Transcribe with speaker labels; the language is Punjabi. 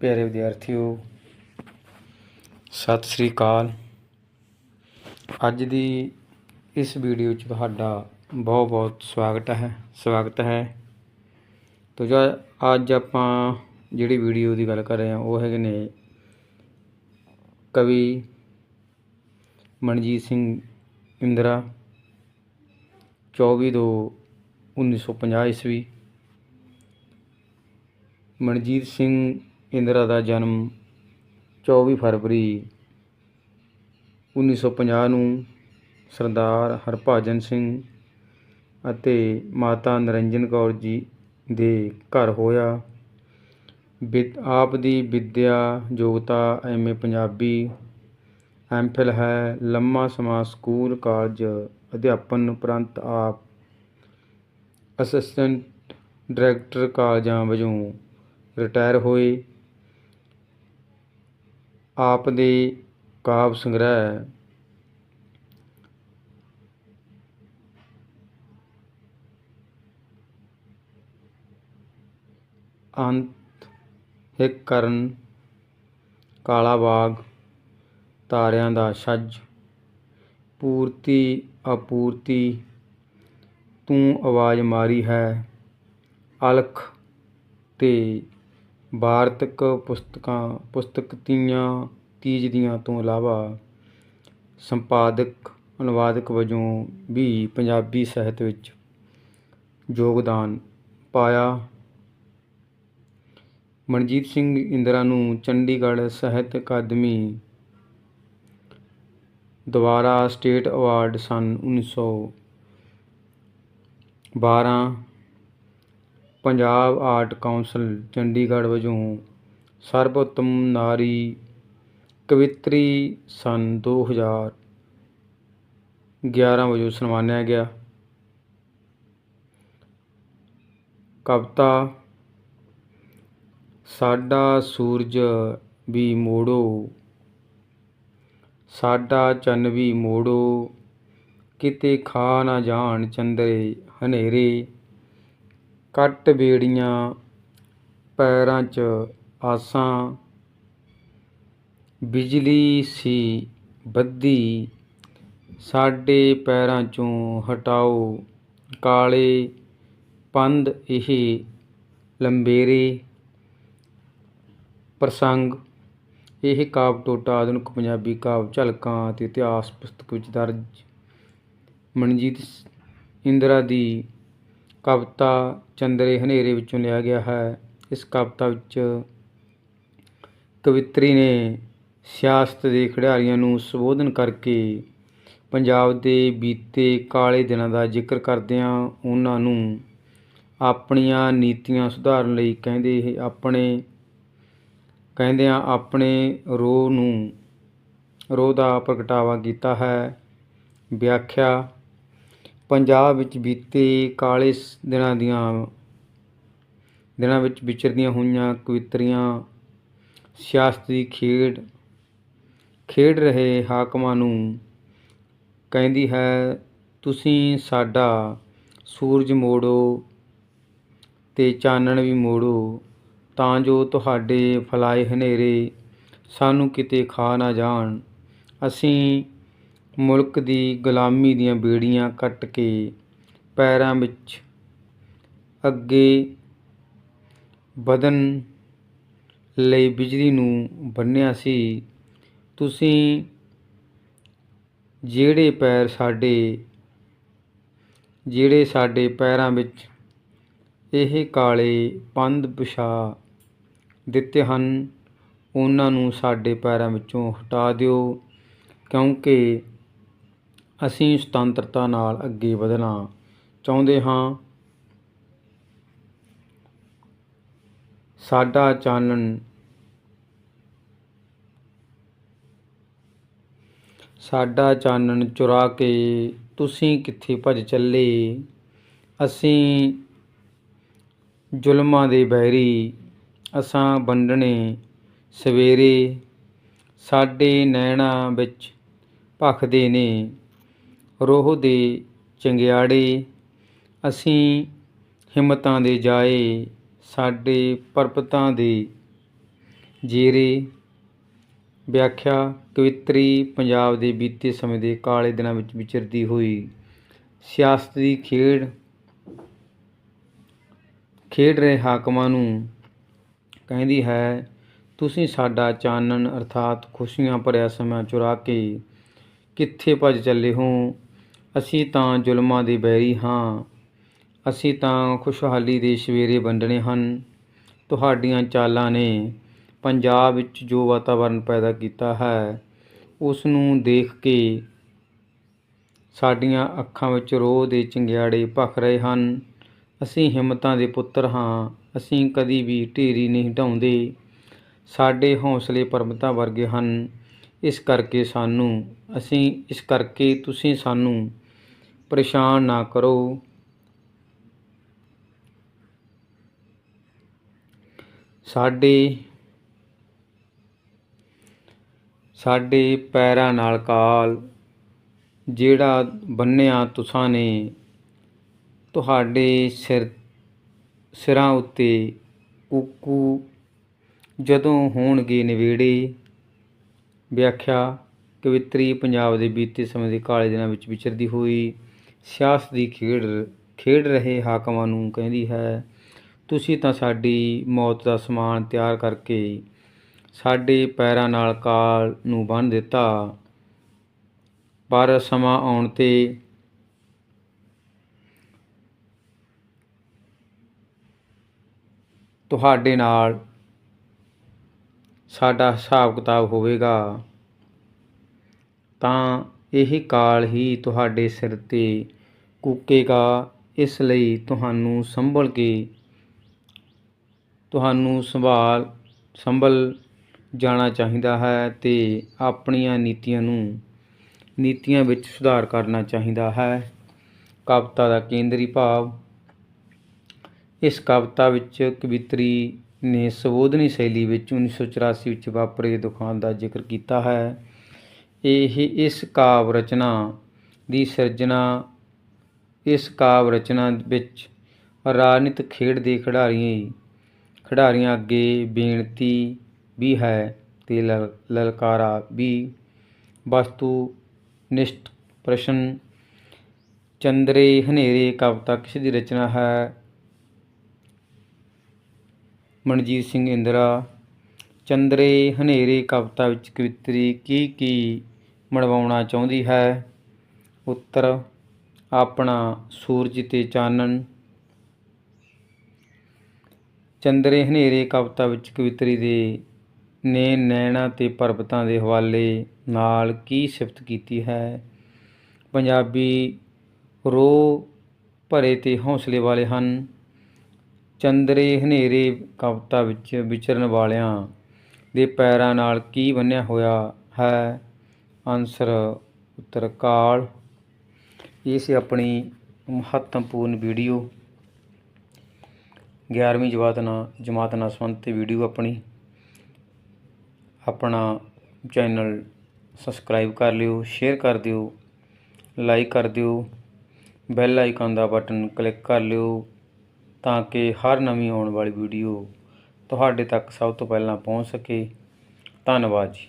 Speaker 1: ਪਿਆਰੇ ਵਿਦਿਆਰਥੀਓ, ਸਤਿ ਸ੍ਰੀ ਅਕਾਲ। ਅੱਜ ਦੀ ਇਸ ਵੀਡੀਓ 'ਚ ਤੁਹਾਡਾ ਬਹੁਤ ਬਹੁਤ ਸਵਾਗਤ ਹੈ ਸਵਾਗਤ ਹੈ। ਤੋ ਜੋ ਅੱਜ ਆਪਾਂ ਜਿਹੜੀ ਵੀਡੀਓ ਦੀ ਗੱਲ ਕਰ ਰਹੇ ਹਾਂ, ਉਹ ਹੈਗੇ ਨੇ ਕਵੀ ਮਨਜੀਤ ਸਿੰਘ ਇੰਦਰਾ 24 ਦੋ 1950 ਈਸਵੀ। ਮਨਜੀਤ ਸਿੰਘ ਇੰਦਰਾ ਦਾ ਜਨਮ 24 ਫਰਵਰੀ 1950 ਨੂੰ ਸਰਦਾਰ ਹਰਭਜਨ ਸਿੰਘ ਅਤੇ ਮਾਤਾ ਨਰਿੰਜਨ ਕੌਰ ਜੀ ਦੇ ਘਰ ਹੋਇਆ। ਵਿਦ ਆਪ ਦੀ ਵਿੱਦਿਆ ਯੋਗਤਾ ਐਮਏ ਪੰਜਾਬੀ ਐਮਫਿਲ ਹੈ, ਲੰਮਾ ਸਮਾਂ ਸਕੂਲ, ਕਾਲਜ, ਅਧਿਆਪਨ ਉਪਰੰਤ ਆਪ ਅਸਿਸਟੈਂਟ ਡਾਇਰੈਕਟਰ ਕਾਲਜਾਂ ਵਜੋਂ ਰਿਟਾਇਰ ਹੋਏ। ਆਪ ਦੇ ਕਾਵਿ ਸੰਗ੍ਰਹਿ ਅੰਤ ਹਿੱਕ ਕਰਨ, ਕਾਲਾ ਬਾਗ, ਤਾਰਿਆਂ ਦਾ ਛੱਜ, ਪੂਰਤੀ ਅਪੂਰਤੀ, ਤੂੰ ਆਵਾਜ਼ ਮਾਰੀ ਹੈ, ਅਲਖ ਤੇ ਵਾਰਤਕ ਪੁਸਤਕਾਂ, ਪੁਸਤਕ ਤੀਆਂ, ਤੀਜ ਦੀਆਂ ਤੋਂ ਇਲਾਵਾ ਸੰਪਾਦਕ, ਅਨੁਵਾਦਕ ਵਜੋਂ ਵੀ ਪੰਜਾਬੀ ਸਾਹਿਤ ਵਿੱਚ ਯੋਗਦਾਨ ਪਾਇਆ। ਮਨਜੀਤ ਸਿੰਘ ਇੰਦਰਾ ਨੂੰ ਚੰਡੀਗੜ੍ਹ ਸਾਹਿਤ ਅਕਾਦਮੀ ਦੁਆਰਾ ਸਟੇਟ ਅਵਾਰਡ ਸਨ 1912 ਪੰਜਾਬ ਆਰਟ ਕੌਂਸਲ ਚੰਡੀਗੜ੍ਹ ਵਜੋਂ ਸਰਬੋਤਮ ਨਾਰੀ ਕਵਿੱਤਰੀ ਸੰਨ ਦੋ ਹਜ਼ਾਰ 2011 ਵਜੋਂ ਸਨਮਾਨਿਆ ਗਿਆ। ਕਵਿਤਾ, ਸਾਡਾ ਸੂਰਜ ਵੀ ਮੋੜੋ, ਸਾਡਾ ਚੰਨ ਵੀ ਮੋੜੋ, ਕਿਤੇ ਖਾ ਨਾ ਜਾਣ ਚੰਦਰੇ ਹਨੇਰੇ ਕੱਟ ਬੇੜੀਆਂ, ਪੈਰਾਂ 'ਚ ਆਸਾਂ, ਬਿਜਲੀ ਸੀ ਬੱਦੀ ਸਾਡੇ ਪੈਰਾਂ 'ਚੋਂ ਹਟਾਓ ਕਾਲੇ ਪੰਧ ਇਹ ਲੰਬੇਰੇ, ਪ੍ਰਸੰਗ, ਇਹ ਕਾਵਿ ਟੋਟਾ ਆਧੁਨਿਕ ਪੰਜਾਬੀ ਕਾਵਿ ਝਲਕਾਂ ਅਤੇ ਇਤਿਹਾਸ ਪੁਸਤਕ ਵਿੱਚ ਦਰਜ, ਮਨਜੀਤ ਇੰਦਰਾ ਦੀ ਕਵਿਤਾ ਚੰਦਰੇ ਹਨੇਰੇ ਵਿੱਚੋਂ ਲਿਆ ਗਿਆ ਹੈ। ਇਸ ਕਵਿਤਾ ਵਿੱਚ ਕਵਿਤਰੀ ਨੇ ਸਿਆਸਤ ਦੇ ਖਿਡਾਰੀਆਂ ਨੂੰ ਸੰਬੋਧਨ ਕਰਕੇ ਪੰਜਾਬ ਦੇ ਬੀਤੇ ਕਾਲੇ ਦਿਨਾਂ ਦਾ ਜ਼ਿਕਰ ਕਰਦਿਆਂ ਉਹਨਾਂ ਨੂੰ ਆਪਣੀਆਂ ਨੀਤੀਆਂ ਸੁਧਾਰਨ ਲਈ ਕਹਿੰਦੇ ਆਪਣੇ, ਕਹਿੰਦਿਆਂ ਆਪਣੇ ਰੋਹ ਨੂੰ, ਰੋਹ ਦਾ ਪ੍ਰਗਟਾਵਾ ਕੀਤਾ ਹੈ। ਵਿਆਖਿਆ ਪੰਜਾਬ ਵਿੱਚ ਬੀਤੇ ਕਾਲੇ ਸ- ਦਿਨਾਂ ਦੀਆਂ, ਦਿਨਾਂ ਵਿੱਚ ਵਿਚਰਦੀਆਂ ਹੋਈਆਂ ਕਵਿੱਤਰੀਆਂ, ਸਿਆਸਤ ਦੀ ਖੇਡ ਖੇਡ ਰਹੇ ਹਾਕਮਾਂ ਨੂੰ ਕਹਿੰਦੀ ਹੈ, ਤੁਸੀਂ ਸਾਡਾ ਸੂਰਜ ਮੋੜੋ ਤੇ ਚਾਨਣ ਵੀ ਮੋੜੋ, ਤਾਂ ਜੋ ਤੁਹਾਡੇ ਫਲਾਏ ਹਨੇਰੇ ਸਾਨੂੰ ਕਿਤੇ ਖਾ ਨਾ ਜਾਣ। ਅਸੀਂ ਮੁਲਕ ਦੀ ਗੁਲਾਮੀ ਦੀਆਂ ਬੇੜੀਆਂ ਕੱਟ ਕੇ ਪੈਰਾਂ ਵਿੱਚ ਅੱਗੇ ਵਧਣ ਲਈ ਬਿਜਲੀ ਨੂੰ ਬੰਨਿਆ ਸੀ। ਤੁਸੀਂ ਜਿਹੜੇ ਪੈਰ ਸਾਡੇ, ਜਿਹੜੇ ਸਾਡੇ ਪੈਰਾਂ ਵਿੱਚ ਇਹ ਕਾਲੇ ਪੰਧ ਵਿਛਾ ਦਿੱਤੇ ਹਨ, ਉਹਨਾਂ ਨੂੰ ਸਾਡੇ ਪੈਰਾਂ ਵਿੱਚੋਂ ਹਟਾ ਦਿਓ, ਕਿਉਂਕਿ ਅਸੀਂ ਸੁਤੰਤਰਤਾ ਨਾਲ ਅੱਗੇ ਵਧਣਾ ਚਾਹੁੰਦੇ ਹਾਂ। ਸਾਡਾ ਚਾਨਣ ਸਾਡਾ ਚਾਨਣ ਚੁਰਾ ਕੇ ਤੁਸੀਂ ਕਿੱਥੇ ਭੱਜ ਚੱਲੇ? ਅਸੀਂ ਜ਼ੁਲਮਾਂ ਦੇ ਬੈਰੀ, ਅਸਾਂ ਵੰਡਣੇ ਸਵੇਰੇ। ਸਾਡੇ ਨੈਣਾਂ ਵਿੱਚ ਭਖਦੇ ਨੇ ਰੋਹ ਦੇ ਚੰਗਿਆੜੇ, ਅਸੀਂ ਹਿੰਮਤਾਂ ਦੇ ਜਾਏ, ਸਾਡੇ ਪਰਬਤਾਂ ਦੇ ਜੇਰੇ। ਵਿਆਖਿਆ ਕਵਿਤਰੀ ਪੰਜਾਬ ਦੇ ਬੀਤੇ ਸਮੇਂ ਦੇ ਕਾਲੇ ਦਿਨਾਂ ਵਿੱਚ ਵਿਚਰਦੀ ਹੋਈ ਸਿਆਸਤ ਦੀ ਖੇਡ ਖੇਡ ਰਹੇ ਹਾਕਮਾਂ ਨੂੰ ਕਹਿੰਦੀ ਹੈ, ਤੁਸੀਂ ਸਾਡਾ ਚਾਨਣ ਅਰਥਾਤ ਖੁਸ਼ੀਆਂ ਭਰਿਆ ਸਮਾਂ ਚੁਰਾ ਕੇ ਕਿੱਥੇ ਭੱਜ ਚੱਲੇ ਹੋ? ਅਸੀਂ ਤਾਂ ਜ਼ੁਲਮਾਂ ਦੇ ਬੈਰੀ ਹਾਂ। ਅਸੀਂ ਤਾਂ ਖੁਸ਼ਹਾਲੀ ਦੇ ਸਵੇਰੇ ਵੰਡਣੇ ਹਨ। ਤੁਹਾਡੀਆਂ ਚਾਲਾਂ ਨੇ ਪੰਜਾਬ ਵਿੱਚ ਜੋ ਵਾਤਾਵਰਣ ਪੈਦਾ ਕੀਤਾ ਹੈ, ਉਸ ਨੂੰ ਦੇਖ ਕੇ ਸਾਡੀਆਂ ਅੱਖਾਂ ਵਿੱਚ ਰੋਹ ਦੇ ਚਿੰਗਿਆੜੇ ਭਖ ਰਹੇ ਹਨ। ਅਸੀਂ ਹਿੰਮਤਾਂ ਦੇ ਪੁੱਤਰ ਹਾਂ। ਅਸੀਂ ਕਦੀ ਵੀ ਢੇਰੀ ਨਹੀਂ ਢਾਉਂਦੇ। ਸਾਡੇ ਹੌਸਲੇ ਪਰਬਤਾਂ ਵਰਗੇ ਹਨ। ਇਸ ਕਰਕੇ ਸਾਨੂੰ, ਅਸੀਂ ਇਸ ਕਰਕੇ ਤੁਸੀਂ ਸਾਨੂੰ ਪਰੇਸ਼ਾਨ ਨਾ ਕਰੋ। ਸਾਡੇ ਸਾਡੇ ਪੈਰਾਂ ਨਾਲ ਕਾਲ, ਜਿਹੜਾ ਬੰਨਿਆ ਤੁਸਾਂ ਨੇ, ਤੁਹਾਡੇ ਸਿਰ, ਸਿਰਾਂ ਉੱਤੇ ਕੂਕੂ ਜਦੋਂ ਹੋਣਗੇ ਨਵੇੜੇ। ਵਿਆਖਿਆ ਕਵਿੱਤਰੀ ਪੰਜਾਬ ਦੇ ਬੀਤੇ ਸਮੇਂ ਦੇ ਕਾਲੇ ਦਿਨਾਂ ਵਿੱਚ ਵਿਚਰਦੀ ਹੋਈ। ਸਿਆਸਤ ਦੀ ਖੇਡ ਖੇਡ ਰਹੇ ਹਾਕਮਾਂ ਨੂੰ ਕਹਿੰਦੀ ਹੈ, ਤੁਸੀਂ ਤਾਂ ਸਾਡੀ ਮੌਤ ਦਾ ਸਮਾਨ ਤਿਆਰ ਕਰਕੇ ਸਾਡੇ ਪੈਰਾਂ ਨਾਲ ਕਾਲ ਨੂੰ ਬੰਨ੍ਹ ਦਿੱਤਾ। ਪਰ ਸਮਾਂ ਆਉਣ ਤੇ ਤੁਹਾਡੇ ਨਾਲ ਸਾਡਾ ਹਿਸਾਬ ਕਿਤਾਬ ਹੋਵੇਗਾ। ਤਾਂ ਇਹ ਕਾਲ ਹੀ ਤੁਹਾਡੇ ਸਿਰ ਤੇ ਕੂਕੇਗਾ, ਇਸ ਲਈ ਤੁਹਾਨੂੰ ਸੰਭਲ ਕੇ, ਤੁਹਾਨੂੰ ਸੰਭਾਲ, ਸੰਭਲ ਜਾਣਾ ਚਾਹੀਦਾ ਹੈ ਤੇ ਆਪਣੀਆਂ ਨੀਤੀਆਂ ਨੂੰ, ਨੀਤੀਆਂ ਵਿੱਚ ਸੁਧਾਰ ਕਰਨਾ ਚਾਹੀਦਾ ਹੈ। ਕਵਿਤਾ ਦਾ ਕੇਂਦਰੀ ਭਾਵ, ਇਸ ਕਵਿਤਾ ਵਿੱਚ ਕਵਿਤਰੀ ਨੇ ਸੰਬੋਧਨੀ ਸ਼ੈਲੀ ਵਿੱਚ 1984 ਵਿੱਚ ਵਾਪਰੇ ਦੁਖਾਂ ਦਾ ਜ਼ਿਕਰ ਕੀਤਾ ਹੈ। ਇਹ ਇਸ ਕਾਵ ਰਚਨਾ ਦੀ ਸਿਰਜਣਾ, ਇਸ ਕਾਵ ਰਚਨਾ ਵਿੱਚ ਰਾਜਨੀਤਿਕ ਖੇਡ ਦੇ ਖਿਡਾਰੀ ਖਿਡਾਰੀਆਂ ਅੱਗੇ ਬੇਨਤੀ ਵੀ ਹੈ ਤੇ ਲਲ- ਲਲਕਾਰਾ ਵੀ। ਵਸਤੂ ਨਿਸ਼ਟ ਪ੍ਰਸ਼ਨ, ਚੰਦਰੇ ਹਨੇਰੇ ਕਵਿਤਾ ਕਿਸ ਦੀ ਰਚਨਾ ਹੈ? ਮਨਜੀਤ ਸਿੰਘ ਇੰਦਰਾ, ਚੰਦਰੇ ਹਨੇਰੇ ਕਵਿਤਾ ਵਿੱਚ ਕਵਿਤਰੀ ਕੀ ਕੀ ਮੜਵਾਉਣਾ ਚਾਹੁੰਦੀ ਹੈ। ਉੱਤਰ, ਆਪਣਾ ਸੂਰਜ ਤੇ ਚਾਨਣ। ਚੰਦਰੇ ਹਨੇਰੇ ਕਵਿਤਾ ਵਿੱਚ ਕਵਿਤਰੀ ਦੇ ਨੇ ਨੈਣਾ ਤੇ ਪਰਬਤਾਂ ਦੇ ਹਵਾਲੇ ਨਾਲ ਕੀ ਸਿਫਤ ਕੀਤੀ ਹੈ? ਪੰਜਾਬੀ ਰੋ ਭਰੇ ਤੇ ਹੌਸਲੇ ਵਾਲੇ ਹਨ। ਚੰਦਰੇ ਹਨੇਰੇ ਕਵਿਤਾ ਵਿੱਚ ਵਿਚਰਨ ਵਾਲਿਆਂ ਦੇ ਪੈਰਾਂ ਨਾਲ ਕੀ ਬੰਨਿਆ ਹੋਇਆ ਹੈ? ਆਨਸਰ ਉੱਤਰ ਕਾਲ। ਇਹ ਸੀ ਆਪਣੀ ਮਹੱਤਵਪੂਰਨ ਵੀਡੀਓ। 11ਵੀਂ ਜਮਾਤ ਨਾਲ ਜਮਾਤ ਨਾਲ ਸੰਬੰਧਿਤ ਵੀਡੀਓ ਆਪਣੀ। ਆਪਣਾ ਚੈਨਲ ਸਬਸਕ੍ਰਾਈਬ ਕਰ ਲਿਓ, ਸ਼ੇਅਰ ਕਰ ਦਿਓ, ਲਾਈਕ ਕਰ ਦਿਓ, ਬੈਲ ਆਈਕਨ ਦਾ ਬਟਨ ਕਲਿੱਕ ਕਰ ਲਿਓ ਤਾਂ ਕਿ ਹਰ ਨਵੀਂ ਆਉਣ ਵਾਲੀ ਵੀਡੀਓ ਤੁਹਾਡੇ ਤੱਕ ਸਭ ਤੋਂ ਪਹਿਲਾਂ ਪਹੁੰਚ ਸਕੇ। ਧੰਨਵਾਦ ਜੀ।